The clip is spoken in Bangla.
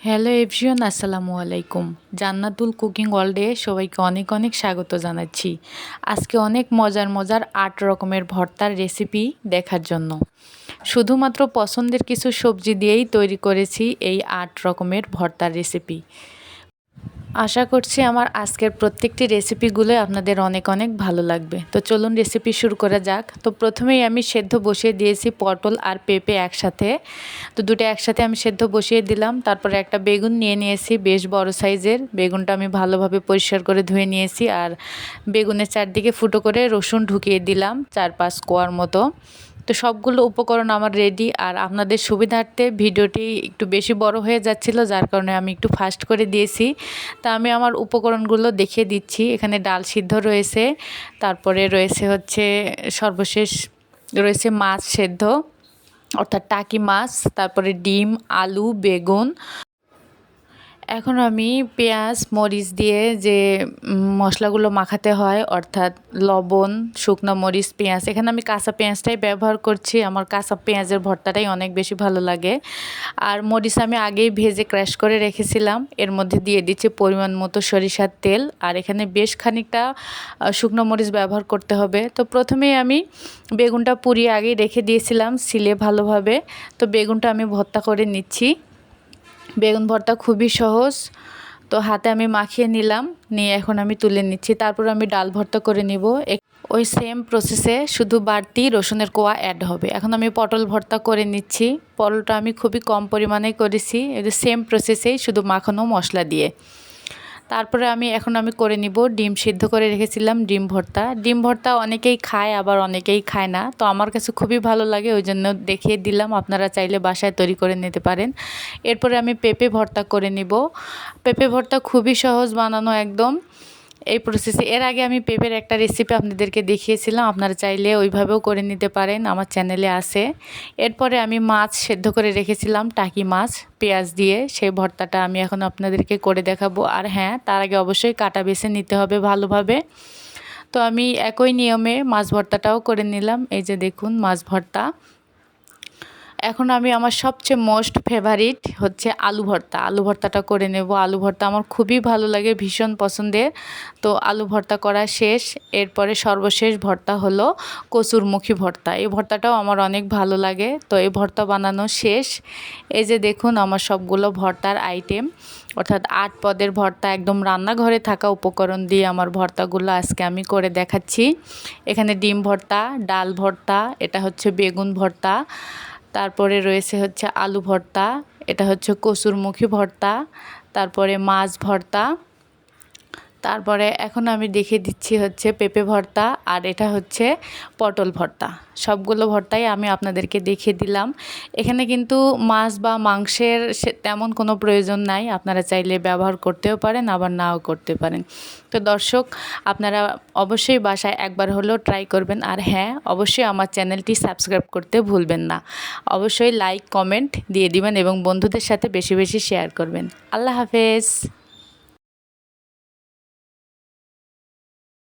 হ্যালো এভরিওন আসসালামু আলাইকুম। জান্নাতুল কুকিং ওয়ার্ল্ডে সবাইকে অনেক অনেক স্বাগত জানাচ্ছি। আজকে অনেক মজার মজার আট রকমের ভর্তার রেসিপি দেখার জন্য। শুধুমাত্র পছন্দের কিছু সবজি দিয়েই তৈরি করেছি এই আট রকমের ভর্তার রেসিপি আশা করছি আমার আজকের প্রত্যেকটি রেসিপিগুলো আপনাদের অনেক অনেক ভালো লাগবে। তো চলুন রেসিপি শুরু করা যাক। তো প্রথমেই আমি সেদ্ধ বসিয়ে দিয়েছি পটল আর পেঁপে একসাথে। তো দুটো একসাথে আমি সেদ্ধ বসিয়ে দিলাম। তারপরে একটা বেগুন নিয়ে নিয়েছি, বেশ বড় সাইজের। বেগুনটা আমি ভালোভাবে পরিষ্কার করে ধুয়ে নিয়েছি আর বেগুনের চারদিকে ফুটো করে রসুন ঢুকিয়ে দিলাম, চার পাঁচ কোয়ার মতো। তো সবগুলো উপকরণ আমার রেডি আর আপনাদের সুবিধার্থে ভিডিওটি একটু বেশি বড় হয়ে যাচ্ছিল, যার কারণে আমি একটু ফাস্ট করে দিয়েছি। তা আমি আমার উপকরণগুলো দেখিয়ে দিচ্ছি। এখানে ডাল সিদ্ধ রয়েছে, তারপরে রয়েছে হচ্ছে সর্বশেষ রয়েছে মাছ সেদ্ধ, অর্থাৎ টাকি মাছ, তারপরে ডিম, আলু, বেগুন এখন আমি পেঁয়াজ, মরিচ দিয়ে যে মশলাগুলো মাখাতে হয়, অর্থাৎ লবণ, শুকনো মরিচ, পেঁয়াজ। এখানে আমি কাঁচা পেঁয়াজটাই ব্যবহার করছি। আমার কাঁচা পেঁয়াজের ভর্তাটাই অনেক বেশি ভালো লাগে। আর মরিচ আমি আগেই ভেজে ক্র্যাশ করে রেখেছিলাম। এর মধ্যে দিয়ে দিচ্ছি পরিমাণ মতো সরিষার তেল। আর এখানে বেশ খানিকটা শুকনো মরিচ ব্যবহার করতে হবে। তো প্রথমেই আমি বেগুনটা পুড়িয়ে আগেই রেখে দিয়েছিলাম, সিলে ভালোভাবে। তো বেগুনটা আমি ভর্তা করে নিচ্ছি। বেগুন ভর্তা খুবই সহজ। তো হাতে আমি মাখিয়ে নিলাম, নিয়ে এখন আমি তুলে নিচ্ছি। তারপর আমি ডাল ভর্তা করে নিব। ওই সেম প্রসেসে শুধু বাড়তি রসুনের কোয়া অ্যাড হবে। এখন আমি পটল ভর্তা করে নিচ্ছি। পটলটা আমি খুবই কম পরিমাণে করেছি। সেম প্রসেসেই শুধু মাখানো মশলা দিয়ে। তারপরে আমি, এখন আমি করে নিব ডিম সিদ্ধ করে রেখেছিলাম ডিম ভর্তা। ডিম ভর্তা অনেকেই খায়, আবার অনেকেই খায় না। তো আমার কাছে খুবই ভালো লাগে ওই জন্য দেখিয়ে দিলাম, আপনারা চাইলে বাসায় তৈরি করে নিতে পারেন। এরপরে আমি পেঁপে ভর্তা করে নিব। পেঁপে ভর্তা খুবই সহজ বানানো একদম। এই প্রসেসে এর আগে আমি পেঁপের একটা রেসিপি আপনাদেরকে দেখিয়েছিলাম, আপনারা চাইলে ওইভাবেও করে নিতে পারেন, আমার চ্যানেলে আছে। এরপরে আমি মাছ সেদ্ধ করে রেখেছিলাম, টাকি মাছ, পেঁয়াজ দিয়ে। সেই ভর্তাটা আমি এখন আপনাদেরকে করে দেখাবো। আর হ্যাঁ তার আগে অবশ্যই কাটা বেছে নিতে হবে ভালোভাবে। তো আমি একই নিয়মে মাছ ভর্তাটাও করে নিলাম। এই যে দেখুন, মাছ ভর্তা। এখন আমি আমার সবচেয়ে মোস্ট ফেভারিট হচ্ছে আলু ভর্তা। আলু ভর্তাটা করে নেব। আলু ভর্তা আমার খুবই ভালো লাগে, ভীষণ পছন্দের। তো আলু ভর্তা করা শেষ। এরপরে সর্বশেষ ভর্তা হলো কচুরমুখী ভর্তা। এই ভর্তাটাও আমার অনেক ভালো লাগে। তো এই ভর্তা বানানো শেষ। এই যে দেখুন আমার সবগুলো ভর্তার আইটেম অর্থাৎ আট পদের ভর্তা, একদম রান্নাঘরে থাকা উপকরণ দিয়ে আমার ভর্তাগুলো আজকে আমি করে দেখাচ্ছি। এখানে ডিম ভর্তা, ডাল ভর্তা, এটা হচ্ছে বেগুন ভর্তা। তারপরে রয়েছে হচ্ছে আলু ভর্তা এটা হচ্ছে কসুরমুখী ভর্তা তারপরে মাছ ভর্তা তারপরে এখন আমি দেখিয়ে দিচ্ছি হচ্ছে পেঁপে ভর্তা আর এটা হচ্ছে পটল ভর্তা। সবগুলো ভর্তাই আমি আপনাদেরকে দেখিয়ে দিলাম। এখানে কিন্তু মাছ বা মাংসের তেমন কোনো প্রয়োজন নাই, আপনারা চাইলে ব্যবহার করতেও পারেন, আবার নাও করতে পারেন। তো দর্শক, আপনারা অবশ্যই বাসায় একবার হলেও ট্রাই করবেন। আর হ্যাঁ অবশ্যই আমার চ্যানেলটি সাবস্ক্রাইব করতে ভুলবেন না। অবশ্যই লাইক কমেন্ট দিয়ে দিবেন এবং বন্ধুদের সাথে বেশি বেশি শেয়ার করবেন। আল্লাহ হাফেজ।